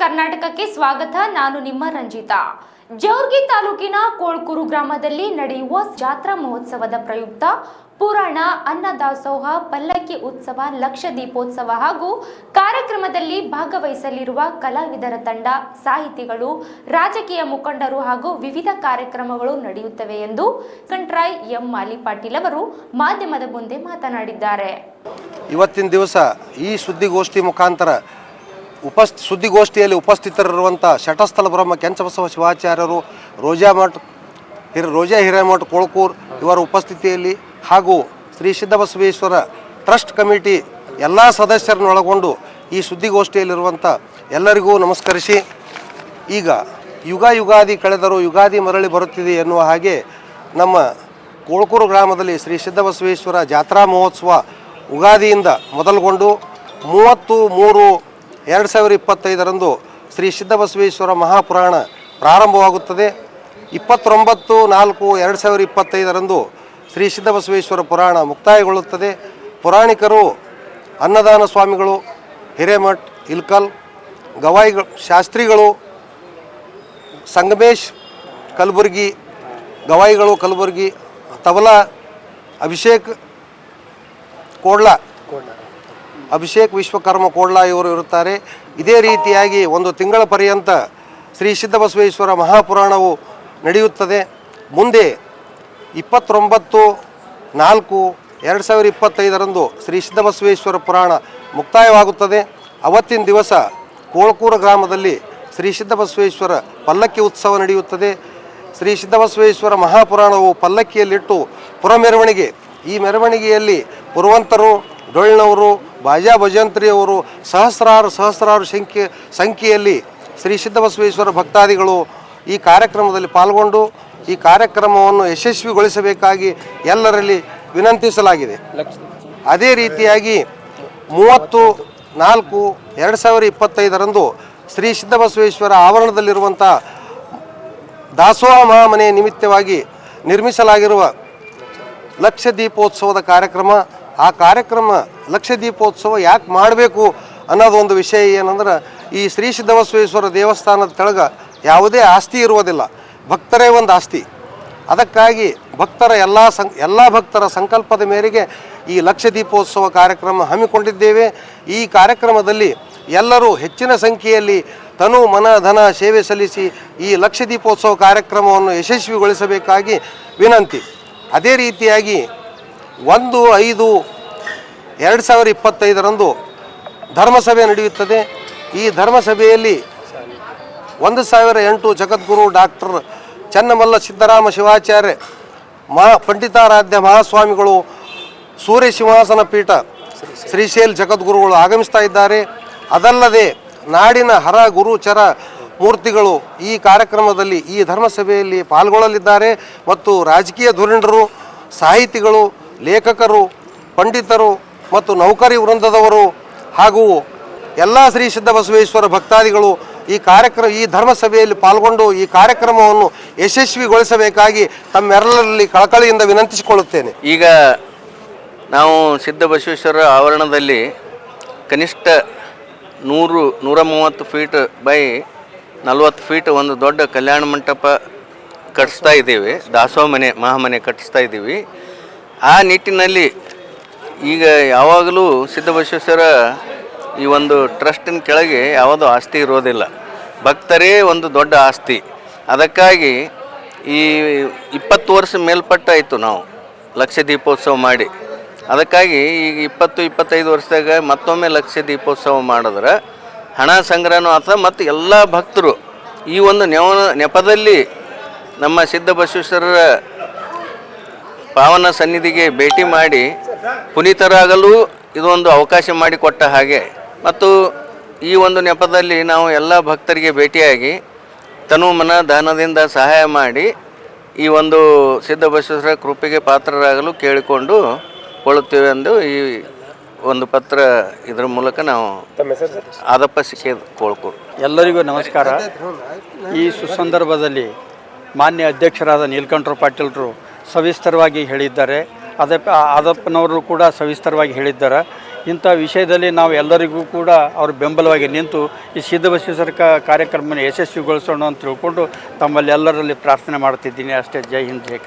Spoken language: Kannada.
ಕರ್ನಾಟಕಕ್ಕೆ ಸ್ವಾಗತ. ನಾನು ನಿಮ್ಮ ರಂಜಿತಾ. ಜೋರ್ಗಿ ತಾಲೂಕಿನ ಕೋಳ್ಕೂರು ಗ್ರಾಮದಲ್ಲಿ ನಡೆಯುವ ಜಾತ್ರಾ ಮಹೋತ್ಸವದ ಪ್ರಯುಕ್ತ ಪುರಾಣ ಅನ್ನದಾಸೋಹ ಪಲ್ಲಕ್ಕಿ ಉತ್ಸವ, ಲಕ್ಷ ದೀಪೋತ್ಸವ ಹಾಗೂ ಕಾರ್ಯಕ್ರಮದಲ್ಲಿ ಭಾಗವಹಿಸಲಿರುವ ಕಲಾವಿದರ ತಂಡ, ಸಾಹಿತಿಗಳು, ರಾಜಕೀಯ ಮುಖಂಡರು ಹಾಗೂ ವಿವಿಧ ಕಾರ್ಯಕ್ರಮಗಳು ನಡೆಯುತ್ತವೆ ಎಂದು ಕಂಟ್ರಾಯ್ ಎಂ ಮಾಲಿ ಪಾಟೀಲ್ ಅವರು ಮಾಧ್ಯಮದ ಮುಂದೆ ಮಾತನಾಡಿದ್ದಾರೆ. ಇವತ್ತಿನ ದಿವಸ ಈ ಸುದ್ದಿಗೋಷ್ಠಿ ಮುಖಾಂತರ ಉಪಸ್ ಸುದ್ದಿಗೋಷ್ಠಿಯಲ್ಲಿ ಉಪಸ್ಥಿತರಿರುವಂಥ ಶಟಸ್ಥಲ ಬ್ರಹ್ಮ ಕೆಂಚಬಸವ ಶಿವಾಚಾರ್ಯರು, ರೋಜಾ ಮಠ್, ಹಿರ, ರೋಜಾ ಹಿರೇಮಠ್, ಕೊಳಕೂರ್ ಇವರ ಉಪಸ್ಥಿತಿಯಲ್ಲಿ ಹಾಗೂ ಶ್ರೀ ಸಿದ್ಧಬಸವೇಶ್ವರ ಟ್ರಸ್ಟ್ ಕಮಿಟಿ ಎಲ್ಲ ಸದಸ್ಯರನ್ನು ಒಳಗೊಂಡು ಈ ಸುದ್ದಿಗೋಷ್ಠಿಯಲ್ಲಿರುವಂಥ ಎಲ್ಲರಿಗೂ ನಮಸ್ಕರಿಸಿ. ಈಗ ಯುಗ ಯುಗಾದಿ ಕಳೆದರೂ ಯುಗಾದಿ ಮರಳಿ ಬರುತ್ತಿದೆ ಎನ್ನುವ ಹಾಗೆ ನಮ್ಮ ಕೋಳ್ಕೂರು ಗ್ರಾಮದಲ್ಲಿ ಶ್ರೀ ಸಿದ್ಧಬಸವೇಶ್ವರ ಜಾತ್ರಾ ಮಹೋತ್ಸವ ಉಗಾದಿಯಿಂದ ಮೊದಲುಗೊಂಡು ಮೂವತ್ತು ಮೂರು ಎರಡು ಸಾವಿರ ಇಪ್ಪತ್ತೈದರಂದು ಶ್ರೀ ಸಿದ್ಧಬಸವೇಶ್ವರ ಮಹಾಪುರಾಣ ಪ್ರಾರಂಭವಾಗುತ್ತದೆ. ಇಪ್ಪತ್ತೊಂಬತ್ತು ನಾಲ್ಕು ಎರಡು ಸಾವಿರ ಇಪ್ಪತ್ತೈದರಂದು ಶ್ರೀ ಸಿದ್ಧಬಸವೇಶ್ವರ ಪುರಾಣ ಮುಕ್ತಾಯಗೊಳ್ಳುತ್ತದೆ. ಪುರಾಣಿಕರು ಅನ್ನದಾನ ಸ್ವಾಮಿಗಳು ಹಿರೇಮಠ್, ಇಲ್ಕಲ್ ಗವಾಯಿ ಶಾಸ್ತ್ರಿಗಳು, ಸಂಗಮೇಶ್ ಕಲಬುರ್ಗಿ, ಗವಾಯಿಗಳು ಕಲಬುರ್ಗಿ, ತಬಲಾ, ಅಭಿಷೇಕ್, ಕೋಡ್ಲ ಅಭಿಷೇಕ್ ವಿಶ್ವಕರ್ಮ ಕೋಡ್ಲಾ ಇವರು ಇರುತ್ತಾರೆ. ಇದೇ ರೀತಿಯಾಗಿ ಒಂದು ತಿಂಗಳ ಪರ್ಯಂತ ಶ್ರೀ ಸಿದ್ಧಬಸವೇಶ್ವರ ಮಹಾಪುರಾಣವು ನಡೆಯುತ್ತದೆ. ಮುಂದೆ ಇಪ್ಪತ್ತೊಂಬತ್ತು ನಾಲ್ಕು ಎರಡು ಸಾವಿರ ಇಪ್ಪತ್ತೈದರಂದು ಶ್ರೀ ಸಿದ್ಧಬಸವೇಶ್ವರ ಪುರಾಣ ಮುಕ್ತಾಯವಾಗುತ್ತದೆ. ಅವತ್ತಿನ ದಿವಸ ಕೋಳ್ಕೂರ ಗ್ರಾಮದಲ್ಲಿ ಶ್ರೀ ಸಿದ್ಧಬಸವೇಶ್ವರ ಪಲ್ಲಕ್ಕಿ ಉತ್ಸವ ನಡೆಯುತ್ತದೆ. ಶ್ರೀ ಸಿದ್ಧಬಸವೇಶ್ವರ ಮಹಾಪುರಾಣವು ಪಲ್ಲಕ್ಕಿಯಲ್ಲಿಟ್ಟು ಪುರ ಮೆರವಣಿಗೆ ಈ ಮೆರವಣಿಗೆಯಲ್ಲಿ ಪುರವಂತರು ಡೊಳ್ಳಿನವರು ಬಾಜಾ ಭಜಂತ್ರಿಯವರು ಸಹಸ್ರಾರು ಸಹಸ್ರಾರು ಸಂಖ್ಯೆ ಸಂಖ್ಯೆಯಲ್ಲಿ ಶ್ರೀ ಸಿದ್ಧಬಸವೇಶ್ವರ ಭಕ್ತಾದಿಗಳು ಈ ಕಾರ್ಯಕ್ರಮದಲ್ಲಿ ಪಾಲ್ಗೊಂಡು ಈ ಕಾರ್ಯಕ್ರಮವನ್ನು ಯಶಸ್ವಿಗೊಳಿಸಬೇಕಾಗಿ ಎಲ್ಲರಲ್ಲಿ ವಿನಂತಿಸಲಾಗಿದೆ. ಅದೇ ರೀತಿಯಾಗಿ ಮೂವತ್ತು ನಾಲ್ಕು ಎರಡು ಸಾವಿರ ಇಪ್ಪತ್ತೈದರಂದು ಶ್ರೀ ಸಿದ್ಧಬಸವೇಶ್ವರ ಆವರಣದಲ್ಲಿರುವಂಥ ದಾಸೋಹ ಮಹಾಮನೆ ನಿಮಿತ್ತವಾಗಿ ನಿರ್ಮಿಸಲಾಗಿರುವ ಲಕ್ಷ ದೀಪೋತ್ಸವದ ಕಾರ್ಯಕ್ರಮ ಆ ಕಾರ್ಯಕ್ರಮ ಲಕ್ಷ ದೀಪೋತ್ಸವ ಯಾಕೆ ಮಾಡಬೇಕು ಅನ್ನೋದು ಒಂದು ವಿಷಯ ಏನಂದ್ರೆ, ಈ ಶ್ರೀ ಸಿದ್ಧಬಸವೇಶ್ವರ ದೇವಸ್ಥಾನದ ಕೆಳಗೆ ಯಾವುದೇ ಆಸ್ತಿ ಇರುವುದಿಲ್ಲ. ಭಕ್ತರೇ ಒಂದು ಆಸ್ತಿ. ಅದಕ್ಕಾಗಿ ಭಕ್ತರ ಎಲ್ಲ ಸಂ, ಎಲ್ಲ ಭಕ್ತರ ಸಂಕಲ್ಪದ ಮೇರೆಗೆ ಈ ಲಕ್ಷ ದೀಪೋತ್ಸವ ಕಾರ್ಯಕ್ರಮ ಹಮ್ಮಿಕೊಂಡಿದ್ದೇವೆ. ಈ ಕಾರ್ಯಕ್ರಮದಲ್ಲಿ ಎಲ್ಲರೂ ಹೆಚ್ಚಿನ ಸಂಖ್ಯೆಯಲ್ಲಿ ತನು ಮನ ಧನ ಸೇವೆ ಸಲ್ಲಿಸಿ ಈ ಲಕ್ಷ ದೀಪೋತ್ಸವ ಕಾರ್ಯಕ್ರಮವನ್ನು ಯಶಸ್ವಿಗೊಳಿಸಬೇಕಾಗಿ ವಿನಂತಿ. ಅದೇ ರೀತಿಯಾಗಿ ಒಂದು ಐದು ಎರಡು ಸಾವಿರ ಇಪ್ಪತ್ತೈದರಂದು ಧರ್ಮಸಭೆ ನಡೆಯುತ್ತದೆ. ಈ ಧರ್ಮಸಭೆಯಲ್ಲಿ ಒಂದು ಸಾವಿರ ಎಂಟು ಜಗದ್ಗುರು ಡಾಕ್ಟರ್ ಚನ್ನಮಲ್ಲ ಸಿದ್ದರಾಮ ಶಿವಾಚಾರ್ಯ, ಮಹಾ ಪಂಡಿತಾರಾಧ್ಯ ಮಹಾಸ್ವಾಮಿಗಳು, ಸೂರ್ಯ ಸಿಂಹಾಸನ ಪೀಠ ಶ್ರೀಶೈಲ್ ಜಗದ್ಗುರುಗಳು ಆಗಮಿಸ್ತಾ ಇದ್ದಾರೆ. ಅದಲ್ಲದೆ ನಾಡಿನ ಹರ ಗುರುಚರ ಮೂರ್ತಿಗಳು ಈ ಕಾರ್ಯಕ್ರಮದಲ್ಲಿ ಈ ಧರ್ಮಸಭೆಯಲ್ಲಿ ಪಾಲ್ಗೊಳ್ಳಲಿದ್ದಾರೆ. ಮತ್ತು ರಾಜಕೀಯ ಧುರೀಣರು, ಸಾಹಿತಿಗಳು ಲೇಖಕರು, ಪಂಡಿತರು ಮತ್ತು ನೌಕರಿ ವೃಂದದವರು ಹಾಗೂ ಎಲ್ಲ ಶ್ರೀ ಸಿದ್ಧ ಬಸವೇಶ್ವರ ಭಕ್ತಾದಿಗಳು ಈ ಕಾರ್ಯಕ್ರಮ ಈ ಧರ್ಮಸಭೆಯಲ್ಲಿ ಪಾಲ್ಗೊಂಡು ಈ ಕಾರ್ಯಕ್ರಮವನ್ನು ಯಶಸ್ವಿಗೊಳಿಸಬೇಕಾಗಿ ತಮ್ಮೆಲ್ಲರಲ್ಲಿ ಕಳಕಳಿಯಿಂದ ವಿನಂತಿಸಿಕೊಳ್ಳುತ್ತೇನೆ. ಈಗ ನಾವು ಸಿದ್ಧ ಬಸವೇಶ್ವರ ಆವರಣದಲ್ಲಿ ಕನಿಷ್ಠ ನೂರು, ನೂರ ಮೂವತ್ತು ಫೀಟ್ ಬೈ ನಲ್ವತ್ತು ಫೀಟ್ ಒಂದು ದೊಡ್ಡ ಕಲ್ಯಾಣ ಮಂಟಪ ಕಟ್ಟಿಸ್ತಾ ಇದ್ದೀವಿ. ದಾಸೋಹ ಮನೆ, ಮಹಾಮನೆ ಕಟ್ಟಿಸ್ತಾ ಇದ್ದೀವಿ. ಆ ನಿಟ್ಟಿನಲ್ಲಿ ಈಗ ಯಾವಾಗಲೂ ಸಿದ್ಧ ಬಸವೇಶ್ವರ ಈ ಒಂದು ಟ್ರಸ್ಟಿನ ಕೆಳಗೆ ಯಾವುದೂ ಆಸ್ತಿ ಇರೋದಿಲ್ಲ. ಭಕ್ತರೇ ಒಂದು ದೊಡ್ಡ ಆಸ್ತಿ. ಅದಕ್ಕಾಗಿ ಈ ಇಪ್ಪತ್ತು ವರ್ಷ ಮೇಲ್ಪಟ್ಟಾಯಿತು ನಾವು ಲಕ್ಷ ದೀಪೋತ್ಸವ ಮಾಡಿ. ಅದಕ್ಕಾಗಿ ಈಗ ಇಪ್ಪತ್ತು, ಇಪ್ಪತ್ತೈದು ವರ್ಷದಾಗ ಮತ್ತೊಮ್ಮೆ ಲಕ್ಷ ದೀಪೋತ್ಸವ ಮಾಡಿದ್ರೆ ಹಣ ಸಂಗ್ರಹನೂ ಆತ ಮತ್ತು ಎಲ್ಲ ಭಕ್ತರು ಈ ಒಂದು ನೆವ ನೆಪದಲ್ಲಿ ನಮ್ಮ ಸಿದ್ಧ ಬಸವೇಶ್ವರರ ಪಾವನ ಸನ್ನಿಧಿಗೆ ಭೇಟಿ ಮಾಡಿ ಪುನೀತರಾಗಲು ಇದೊಂದು ಅವಕಾಶ ಮಾಡಿಕೊಟ್ಟ ಹಾಗೆ. ಮತ್ತು ಈ ಒಂದು ನೆಪದಲ್ಲಿ ನಾವು ಎಲ್ಲ ಭಕ್ತರಿಗೆ ಭೇಟಿಯಾಗಿ ತನು ಮನ ದಾನದಿಂದ ಸಹಾಯ ಮಾಡಿ ಈ ಒಂದು ಸಿದ್ಧ ಬಸವೇಶ್ವರ ಕೃಪೆಗೆ ಪಾತ್ರರಾಗಲು ಕೇಳಿಕೊಂಡು ಕೊಳ್ಳುತ್ತೇವೆ ಎಂದು ಈ ಒಂದು ಪತ್ರ ಇದರ ಮೂಲಕ ನಾವು ಆದಪ್ಪ ಸಿಕ್ಕೇ ಕೋಳ್ಕೊ ಎಲ್ಲರಿಗೂ ನಮಸ್ಕಾರ. ಈ ಸುಸಂದರ್ಭದಲ್ಲಿ ಮಾನ್ಯ ಅಧ್ಯಕ್ಷರಾದ ನೀಲಕಂಠರು ಪಾಟೀಲರು ಸವಿಸ್ತರವಾಗಿ ಹೇಳಿದ್ದಾರೆ. ಅದಪ್ಪ ಆದಪ್ಪನವರು ಕೂಡ ಸವಿಸ್ತರವಾಗಿ ಹೇಳಿದ್ದಾರೆ. ಇಂಥ ವಿಷಯದಲ್ಲಿ ನಾವು ಎಲ್ಲರಿಗೂ ಕೂಡ ಅವರು ಬೆಂಬಲವಾಗಿ ನಿಂತು ಈ ಸಿದ್ಧಬಸವೇಶ್ವರ ಕಾರ್ಯಕ್ರಮವನ್ನು ಯಶಸ್ವಿಗೊಳಿಸೋಣ ಅಂತ ತಿಳ್ಕೊಂಡು ತಮ್ಮಲ್ಲಿ ಎಲ್ಲರಲ್ಲಿ ಪ್ರಾರ್ಥನೆ ಮಾಡ್ತಿದ್ದೀನಿ. ಅಷ್ಟೇ, ಜೈ ಹಿಂದ್, ಜೈ